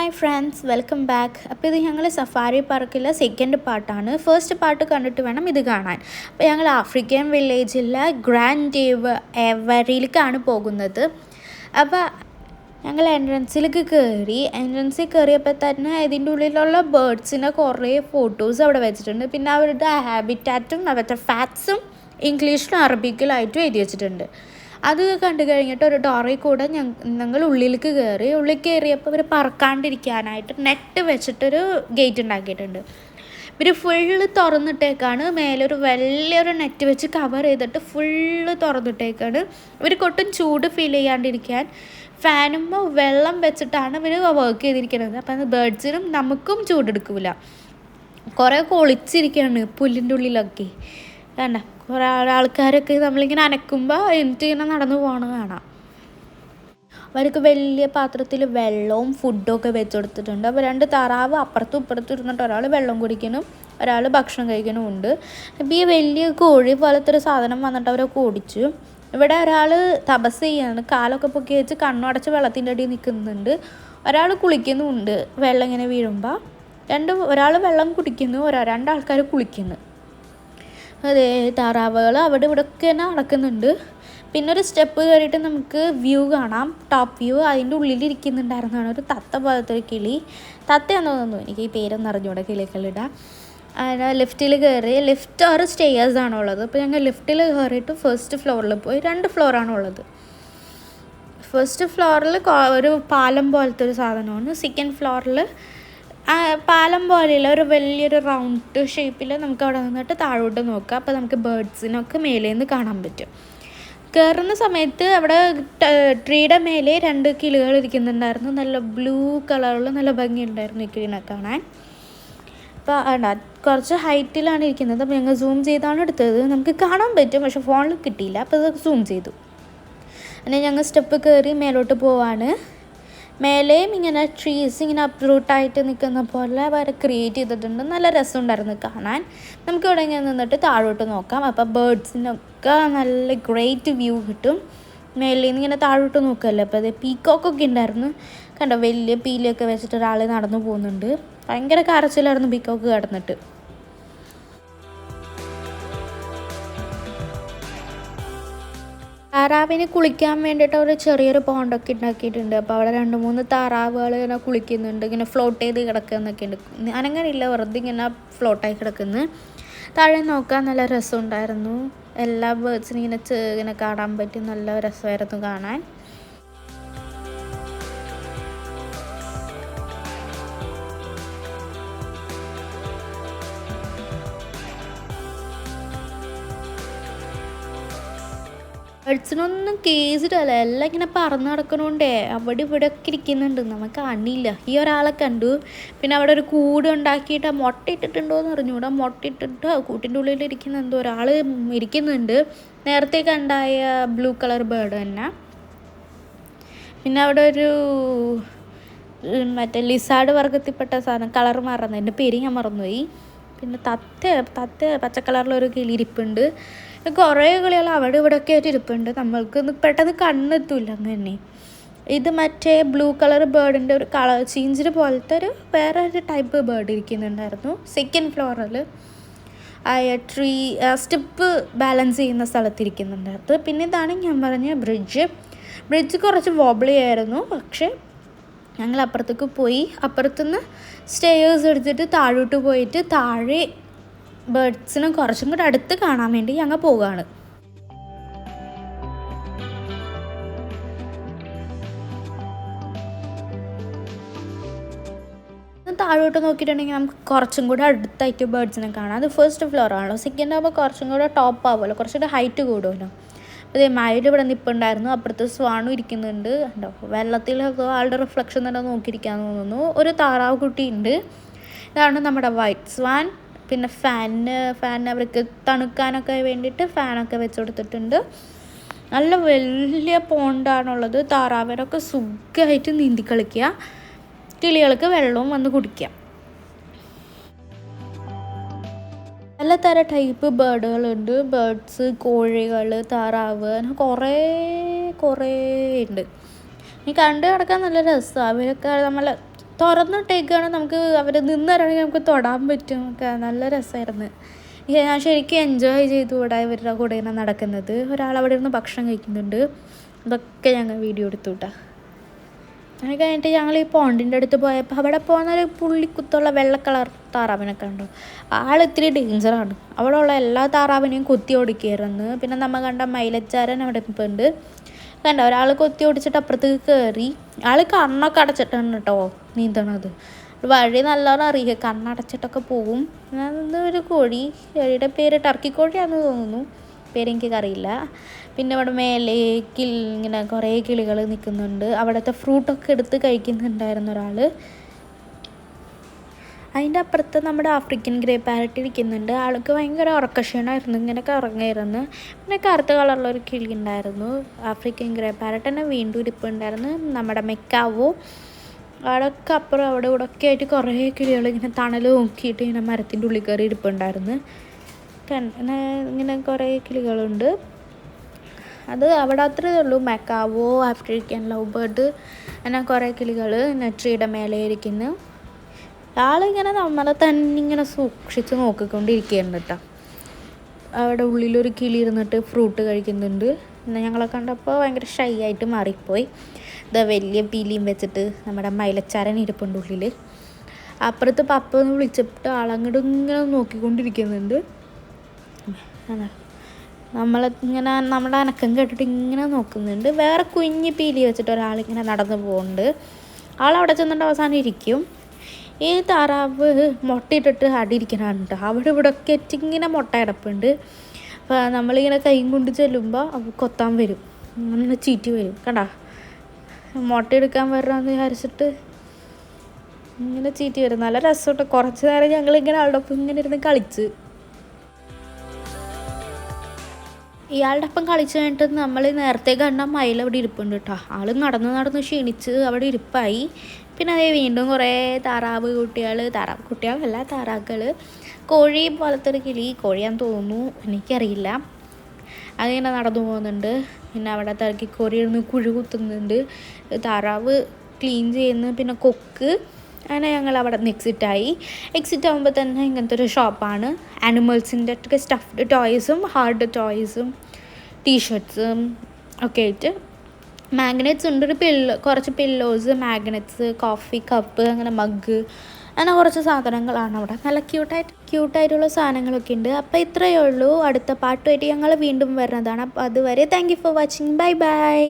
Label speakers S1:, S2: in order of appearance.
S1: Hi friends welcome back അപ്പോൾ ഇത് ഞങ്ങൾ സഫാരി പാർക്കിലെ സെക്കൻഡ് പാർട്ടാണ് ഫസ്റ്റ് പാർട്ട് കണ്ടിട്ട് വേണം ഇത് കാണാൻ. അപ്പോൾ ഞങ്ങൾ ആഫ്രിക്കൻ വില്ലേജിലെ ഗ്രാൻഡ് ഡേവ് എവറിയിലേക്കാണ് പോകുന്നത്. അപ്പോൾ ഞങ്ങൾ എൻട്രൻസിലേക്ക് കയറി എൻട്രൻസിൽ കയറിയപ്പോൾ തന്നെ ഇതിന്റെ ഉള്ളിലുള്ള ബേർഡ്സിന്റെ കുറേ ഫോട്ടോസ് അവിടെ വെച്ചിട്ടുണ്ട്. പിന്നെ അവരുടെ ഹാബിറ്റാറ്റും അവരുടെ ഫാക്ട്സും ഇംഗ്ലീഷിലും അറബിക്കിലായിട്ടും എഴുതി വെച്ചിട്ടുണ്ട്. അത് കണ്ടു കഴിഞ്ഞിട്ട് ഒരു ഡോറിൽ കൂടെ ഞങ്ങൾ ഉള്ളിലേക്ക് കയറി ഉള്ളിൽ കയറിയപ്പോൾ ഇവർ പറക്കാണ്ടിരിക്കാനായിട്ട് നെറ്റ് വെച്ചിട്ടൊരു ഗേറ്റ് ഉണ്ടാക്കിയിട്ടുണ്ട്. ഇവർ ഫുള്ള് തുറന്നിട്ടേക്കാണ്. മേലൊരു വലിയൊരു നെറ്റ് വെച്ച് കവർ ചെയ്തിട്ട് ഫുള്ള് തുറന്നിട്ടേക്കാണ്. ഇവർക്ക് ഒട്ടും ചൂട് ഫീൽ ചെയ്യാണ്ടിരിക്കാൻ. ഫാനുമ്പോൾ വെള്ളം വെച്ചിട്ടാണ് ഇവർ വർക്ക് ചെയ്തിരിക്കുന്നത്. അപ്പം അത് ബേഡ്സിനും നമുക്കും ചൂടെടുക്കില്ല കുറേ കൊളിച്ചിരിക്കുകയാണ് പുല്ലിന്റെ ഉള്ളിലൊക്കെ. വേണ്ട കുറേ ആൾക്കാരൊക്കെ നമ്മളിങ്ങനെ അനക്കുമ്പോൾ എന്നിട്ട് ഇങ്ങനെ നടന്നു പോകണ കാണാം. അവർക്ക് വലിയ പാത്രത്തിൽ വെള്ളവും ഫുഡും ഒക്കെ വെച്ച് കൊടുത്തിട്ടുണ്ട്. അപ്പോൾ രണ്ട് താറാവ് അപ്പുറത്തും ഇപ്പുറത്തും ഇരുന്നിട്ട് ഒരാൾ വെള്ളം കുടിക്കണം ഒരാൾ ഭക്ഷണം കഴിക്കണം ഉണ്ട്. അപ്പോൾ ഈ വലിയ കോഴി പോലത്തെ ഒരു സാധനം വന്നിട്ട് അവരൊക്കെ ഓടിച്ചു. ഇവിടെ ഒരാൾ തപസ് ചെയ്യാണ്. കാലൊക്കെ പൊക്കി വെച്ച് കണ്ണടച്ച് വെള്ളത്തിന്റെ അടിയിൽ നിൽക്കുന്നുണ്ട്. ഒരാൾ കുളിക്കുന്നുമുണ്ട് വെള്ളം ഇങ്ങനെ വീഴുമ്പോൾ രണ്ട് ഒരാൾ വെള്ളം കുടിക്കുന്നു ഒരാൾ രണ്ടാൾക്കാർ കുളിക്കുന്നു. താറാവുകൾ അവിടെ ഇവിടെ ഒക്കെ തന്നെ നടക്കുന്നുണ്ട്. പിന്നെ ഒരു സ്റ്റെപ്പ് കയറിയിട്ട് നമുക്ക് വ്യൂ കാണാം. ടോപ്പ് വ്യൂ അതിന്റെ ഉള്ളിലിരിക്കുന്നുണ്ടായിരുന്നതാണ് ഒരു തത്ത പോലത്തെ ഒരു കിളി. തത്തയാണെന്ന് തോന്നുന്നു. എനിക്ക് ഈ പേരൊന്നും അറിഞ്ഞൂടെ കിളികളിടാം അതിന് ലിഫ്റ്റിൽ കയറി ലിഫ്റ്റ് ആറ് സ്റ്റേയേഴ്സ് ഉള്ളത്. അപ്പോൾ ഞങ്ങൾ ലിഫ്റ്റിൽ കയറിയിട്ട് ഫസ്റ്റ് ഫ്ലോറിൽ പോയി. രണ്ട് ഫ്ലോറാണ് ഉള്ളത്. ഫസ്റ്റ് ഫ്ലോറിൽ ഒരു പാലം പോലത്തെ ഒരു സാധനമാണ്. സെക്കൻഡ് ഫ്ലോറിൽ പാലം പോലെയുള്ള ഒരു വലിയൊരു റൗണ്ട് ഷേപ്പിൽ നമുക്ക് അവിടെ നിന്നിട്ട് താഴോട്ട് നോക്കാം. അപ്പോൾ നമുക്ക് ബേഡ്സിനൊക്കെ മേലെ നിന്ന് കാണാൻ പറ്റും. കയറുന്ന സമയത്ത് അവിടെ ട്രീയുടെ മേലെ രണ്ട് കിളികൾ ഇരിക്കുന്നുണ്ടായിരുന്നു. നല്ല ബ്ലൂ കളറിൽ നല്ല ഭംഗിയുണ്ടായിരുന്നു ഈ കിളിനെ കാണാൻ. അപ്പോൾ വേണ്ട കുറച്ച് ഹൈറ്റിലാണ് ഇരിക്കുന്നത്. അപ്പോൾ ഞങ്ങൾ സൂം ചെയ്താണ് എടുത്തത്. നമുക്ക് കാണാൻ പറ്റും പക്ഷെ ഫോണിൽ കിട്ടിയില്ല. അപ്പോൾ അത് സൂം ചെയ്തു. അങ്ങനെ ഞങ്ങൾ സ്റ്റെപ്പ് കയറി മേലോട്ട് പോവാണ്. മേലെയും ഇങ്ങനെ ട്രീസ് ഇങ്ങനെ അപ്രൂട്ടായിട്ട് നിൽക്കുന്ന പോലെ വരെ ക്രിയേറ്റ് ചെയ്തിട്ടുണ്ട്. നല്ല രസമുണ്ടായിരുന്നു കാണാൻ. നമുക്ക് ഇവിടെ ഇങ്ങനെ നിന്നിട്ട് താഴോട്ട് നോക്കാം. അപ്പോൾ ബേഡ്സിനൊക്കെ നല്ല ഗ്രേറ്റ് വ്യൂ കിട്ടും. മേലിൽ നിന്ന് ഇങ്ങനെ താഴോട്ട് നോക്കുമല്ലോ അപ്പോൾ അത് പീക്കോക്കൊക്കെ ഉണ്ടായിരുന്നു. കണ്ടോ? വലിയ പീലിയൊക്കെ വെച്ചിട്ട് ഒരാൾ നടന്നു പോകുന്നുണ്ട്. ഭയങ്കര കരച്ചിലായിരുന്നു പീക്കോക്ക് കിടന്നിട്ട്. താറാവിന് കുളിക്കാൻ വേണ്ടിയിട്ട് ഒരു ചെറിയൊരു പോണ്ടൊക്കെ ഉണ്ടാക്കിയിട്ടുണ്ട്. അപ്പോൾ അവിടെ രണ്ട് മൂന്ന് താറാവുകൾ ഇങ്ങനെ കുളിക്കുന്നുണ്ട്. ഇങ്ങനെ ഫ്ലോട്ട് ചെയ്ത് കിടക്കുന്നൊക്കെ ഉണ്ട്. അനങ്ങനില്ല വെറുതെ ഇങ്ങനെ ഫ്ലോട്ടായി കിടക്കുന്നു. താഴെ നോക്കാൻ നല്ല രസമുണ്ടായിരുന്നു. എല്ലാ ബേർഡ്സിനും ഇങ്ങനെ ഇങ്ങനെ കാണാൻ പറ്റും നല്ല രസമായിരുന്നു കാണാൻ. ബേഡ്സിനൊന്നും കേസിട്ടല്ല. എല്ലാം ഇങ്ങനെ പറന്ന് നടക്കണോണ്ടേ അവിടെ ഇവിടെ ഒക്കെ ഇരിക്കുന്നുണ്ട്. നമുക്ക് കാണില്ല. ഈ ഒരാളെ കണ്ടു. പിന്നെ അവിടെ ഒരു കൂട് ഉണ്ടാക്കിയിട്ട് മുട്ട ഇട്ടിട്ടുണ്ടോ എന്ന് അറിഞ്ഞൂടാ മുട്ട ഇട്ടിട്ട് കൂട്ടിന്റെ ഉള്ളിൽ ഇരിക്കുന്ന എന്തോ ഒരാൾ ഇരിക്കുന്നുണ്ട്. നേരത്തെ കണ്ടായ ബ്ലൂ കളർ ബേർഡ് തന്നെ. പിന്നെ അവിടെ ഒരു മറ്റേ ലിസാർഡ് വർഗത്തിൽപ്പെട്ട സാധനം കളർ മാറുന്നത് എന്റെ പേര് ഞാൻ മറന്നുപോയി. പിന്നെ തത്ത തത്ത പച്ച കളറിലൊരു കിളിയിരിപ്പുണ്ട് കുറേ കളികൾ അവിടെ ഇവിടെ ഒക്കെ ആയിട്ട് ഇരിപ്പുണ്ട്. നമ്മൾക്ക് പെട്ടെന്ന് കണ്ണെത്തൂല അങ്ങനെ. ഇത് മറ്റേ ബ്ലൂ കളർ ബേർഡിന്റെ ഒരു കളർ ചീഞ്ചിന് പോലത്തെ ഒരു വേറെ ഒരു ടൈപ്പ് ബേർഡ് ഇരിക്കുന്നുണ്ടായിരുന്നു. സെക്കൻഡ് ഫ്ലോറിൽ ആ ട്രീ സ്റ്റെപ്പ് ബാലൻസ് ചെയ്യുന്ന സ്ഥലത്തിരിക്കുന്നുണ്ടായിരുന്നു പിന്നെ ഇതാണ് ഞാൻ പറഞ്ഞ ബ്രിഡ്ജ്. ബ്രിഡ്ജ് കുറച്ച് വോബിളി ആയിരുന്നു. പക്ഷേ ഞങ്ങൾ അപ്പുറത്തേക്ക് പോയി. അപ്പുറത്തുനിന്ന് സ്റ്റേയേഴ്സ് എടുത്തിട്ട് താഴോട്ട് പോയിട്ട് താഴെ ബേർഡ്സിനെ കുറച്ചും കൂടെ അടുത്ത് കാണാൻ വേണ്ടി ഞങ്ങൾ പോവുകയാണ്. താഴോട്ട് നോക്കിയിട്ടുണ്ടെങ്കിൽ നമുക്ക് കുറച്ചും കൂടെ അടുത്തായിട്ട് ബേർഡ്സിനെ കാണാം. അത് ഫസ്റ്റ് ഫ്ലോർ ആണല്ലോ. സെക്കൻഡ് ആകുമ്പോൾ കുറച്ചും കൂടെ ടോപ്പ് ആവുമല്ലോ. കുറച്ചുകൂടെ ഹൈറ്റ് കൂടുമല്ലോ. അതേ മയിൽ ഇവിടെ നിൽപ്പുണ്ടായിരുന്നു അപ്പുറത്ത് സ്വാണും ഇരിക്കുന്നുണ്ട്. ഉണ്ടോ വെള്ളത്തിൽ ആളുടെ റിഫ്ലക്ഷൻ തന്നെ നോക്കിയിരിക്കാന്ന് തോന്നുന്നു. ഒരു താറാവ് കുട്ടി ഉണ്ട് ഇതാണ് നമ്മുടെ വൈറ്റ് സ്വാൻ പിന്നെ ഫാനിന് ഫാനിന് അവർക്ക് തണുക്കാനൊക്കെ വേണ്ടിയിട്ട് ഫാനൊക്കെ വെച്ച് കൊടുത്തിട്ടുണ്ട്. നല്ല വലിയ പോണ്ടാണുള്ളത്. താറാവിനൊക്കെ സുഖമായിട്ട് നീന്തി കളിക്കുക. കിളികൾക്ക് വെള്ളവും വന്ന് കുടിക്കാം പലതരം ടൈപ്പ് ബേഡുകളുണ്ട് ബേഡ്സ് കോഴികൾ താറാവ് അങ്ങനെ കുറേ കുറേ ഉണ്ട്. ഈ കണ്ടു കിടക്കാൻ നല്ല രസമാണ് അവരൊക്കെ നമ്മൾ തുറന്നിട്ടേക്കാണ് നമുക്ക് അവർ നിന്നിറങ്ങി നമുക്ക് തൊടാൻ പറ്റും. ഒക്കെ നല്ല രസമായിരുന്നു. ഞാൻ ശരിക്കും എൻജോയ് ചെയ്തു ഇവിടെ ഇവരുടെ കൂടെ ഇങ്ങനെ നടക്കുന്നത്. ഒരാൾ അവിടെ ഇരുന്ന് ഭക്ഷണം കഴിക്കുന്നുണ്ട്. അതൊക്കെ ഞങ്ങൾ വീഡിയോ എടുത്തു കേട്ടോ അങ്ങനെ കഴിഞ്ഞിട്ട് ഞങ്ങൾ ഈ പോണ്ടിന്റെ അടുത്ത് പോയപ്പോൾ അവിടെ പോകുന്ന ഒരു പുള്ളിക്കുത്തുള്ള വെള്ള കളർ താറാവിനെ കണ്ടു. ആൾ ഇത്തിരി ഡേഞ്ചറാണ് അവിടെ ഉള്ള എല്ലാ താറാവിനെയും കുത്തി ഓടിക്കുകയായിരുന്നു. പിന്നെ നമ്മൾ കണ്ട മൈലച്ചാരൻ അവിടെ ഇപ്പോൾ ഉണ്ട് കണ്ട? ഒരാൾ കൊത്തി ഓടിച്ചിട്ട് അപ്പുറത്തേക്ക് കയറി ആൾ കണ്ണൊക്കെ അടച്ചിട്ടാണ് കേട്ടോ നീന്തണത്. വഴി നല്ലോണം അറിയുക കണ്ണടച്ചിട്ടൊക്കെ പോകും ഒരു കോഴി. കോഴിയുടെ പേര് ടർക്കി കോഴിയാണെന്ന് തോന്നുന്നു. പേരെനിക്ക് അറിയില്ല. പിന്നെ ഇവിടെ മേലെ കിളി ഇങ്ങനെ കുറേ കിളികൾ നിൽക്കുന്നുണ്ട്. അവിടുത്തെ ഫ്രൂട്ടൊക്കെ എടുത്ത് കഴിക്കുന്നുണ്ടായിരുന്നു ഒരാൾ അതിന്റെ അപ്പുറത്ത് നമ്മുടെ ആഫ്രിക്കൻ ഗ്രേ പാരറ്റ് ഇരിക്കുന്നുണ്ട്. ആൾക്ക് ഭയങ്കര ഉറക്കക്ഷീണമായിരുന്നു. ഇങ്ങനെ കറങ്ങായിരുന്നു പിന്നെ കറുത്ത കളറിലൊരു കിളി ഉണ്ടായിരുന്നു. ആഫ്രിക്കൻ ഗ്രേ പാരറ്റ് തന്നെ വീണ്ടും ഇരിപ്പുണ്ടായിരുന്നു. നമ്മുടെ മെക്കാവോ അവിടെയൊക്കെ അപ്പുറം അവിടെ ഇവിടെ ഒക്കെ ആയിട്ട് കുറേ കിളികൾ ഇങ്ങനെ തണൽ നോക്കിയിട്ട് ഇങ്ങനെ മരത്തിന്റെ ഉള്ളിൽ കയറി ഇരിപ്പുണ്ടായിരുന്നു. ഇങ്ങനെ കുറേ കിളികളുണ്ട്. അത് അവിടെ അത്രേ ഉള്ളൂ. മെക്കാവോ ആഫ്രിക്കൻ ലവ് ബേർഡ് അങ്ങനെ കുറേ കിളികൾ നെട്രിയുടെ മേലെ ഇരിക്കുന്നു. ആളിങ്ങനെ നമ്മളെ തന്നെ ഇങ്ങനെ സൂക്ഷിച്ച് നോക്കിക്കൊണ്ടിരിക്കുകയാണ് കേട്ടോ. അവിടെ ഉള്ളിലൊരു കിളി ഇരുന്നിട്ട് ഫ്രൂട്ട് കഴിക്കുന്നുണ്ട്. എന്നാൽ ഞങ്ങളെ കണ്ടപ്പോൾ ഭയങ്കര ഷൈ ആയിട്ട് മാറിപ്പോയി. ഇതാ വലിയ പീലിയും വെച്ചിട്ട് നമ്മുടെ മൈലച്ചാരൻ ഇരിപ്പുണ്ട് ഉള്ളിൽ അപ്പുറത്ത് പപ്പ ഒന്ന് വിളിച്ചിട്ട് ആളങ്ങോട്ട് ഇങ്ങനെ നോക്കിക്കൊണ്ടിരിക്കുന്നുണ്ട്. നമ്മളെ ഇങ്ങനെ നമ്മുടെ അനക്കം കേട്ടിട്ട് ഇങ്ങനെ നോക്കുന്നുണ്ട്. വേറെ കുഞ്ഞ് പീലി വെച്ചിട്ട് ഒരാളിങ്ങനെ നടന്നു പോകുന്നുണ്ട് ആളവിടെ ചെന്നിട്ട് അവസാനം ഇരിക്കും. ഈ താറാവ് മുട്ടയിട്ടിട്ട് അടിയിരിക്കണതാണ് കേട്ടോ അവിടെ ഇവിടെ ഒക്കെ ഇങ്ങനെ മുട്ട കിടപ്പുണ്ട്. അപ്പോൾ നമ്മളിങ്ങനെ കൈയും കൊണ്ട് ചെല്ലുമ്പോൾ അവ കൊത്താൻ വരും. അങ്ങനെ ചീറ്റി വരും. കണ്ടാ? മുട്ട എടുക്കാൻ വരണമെന്ന് വിചാരിച്ചിട്ട് ഇങ്ങനെ ചീറ്റി വരും. നല്ല രസമുണ്ട് കുറച്ച് നേരം ഞങ്ങളിങ്ങനെ അവിടെ ഇങ്ങനെ ഇരുന്ന് കളിച്ച്. ഇയാളുടെ ഒപ്പം കളിച്ചു കഴിഞ്ഞിട്ട് നമ്മൾ നേരത്തെ കണ്ട മയിൽ അവിടെ ഇരിപ്പുണ്ട് കേട്ടോ ആൾ നടന്ന് നടന്ന് ക്ഷീണിച്ച് അവിടെ ഇരിപ്പായി. പിന്നെ അതേ വീണ്ടും കുറേ താറാവ് കുട്ടികൾ താറാവ് കുട്ടികളല്ല താറാക്കൾ കോഴി പോലത്തെ ഒരു കിളി കോഴിയാന്ന് തോന്നുന്നു. എനിക്കറിയില്ല. അതിങ്ങനെ നടന്നു പോകുന്നുണ്ട്. പിന്നെ അവിടെ തിരക്കി കോരി ഇരുന്ന് കുഴി കുത്തുന്നുണ്ട്. താറാവ് ക്ലീൻ ചെയ്യുന്നു. പിന്നെ കൊക്ക്. അങ്ങനെ ഞങ്ങൾ അവിടെ നിന്ന് എക്സിറ്റായി എക്സിറ്റ് ആകുമ്പോൾ തന്നെ ഇങ്ങനത്തെ ഒരു ഷോപ്പാണ് ആനിമൽസിന്റെ ഒക്കെ സ്റ്റഫ്ഡ് ടോയ്സും ഹാർഡ് ടോയ്സും ടീഷർട്ട്സും ഒക്കെ ആയിട്ട്. മാഗ്നറ്റ്സ് ഉണ്ട്. ഒരു പില്ലോ കുറച്ച് പില്ലോസ് മാഗ്നറ്റ്സ് കോഫി കപ്പ് അങ്ങനെ മഗ് അങ്ങനെ കുറച്ച് സാധനങ്ങളാണ് അവിടെ. നല്ല ക്യൂട്ടായിട്ട് ക്യൂട്ടായിട്ടുള്ള സാധനങ്ങളൊക്കെ ഉണ്ട്. അപ്പോൾ ഇത്രയേ ഉള്ളൂ. അടുത്ത പാട്ടുമായിട്ട് ഞങ്ങൾ വീണ്ടും വരുന്നതാണ്. അപ്പോൾ അതുവരെ thank you for watching bye bye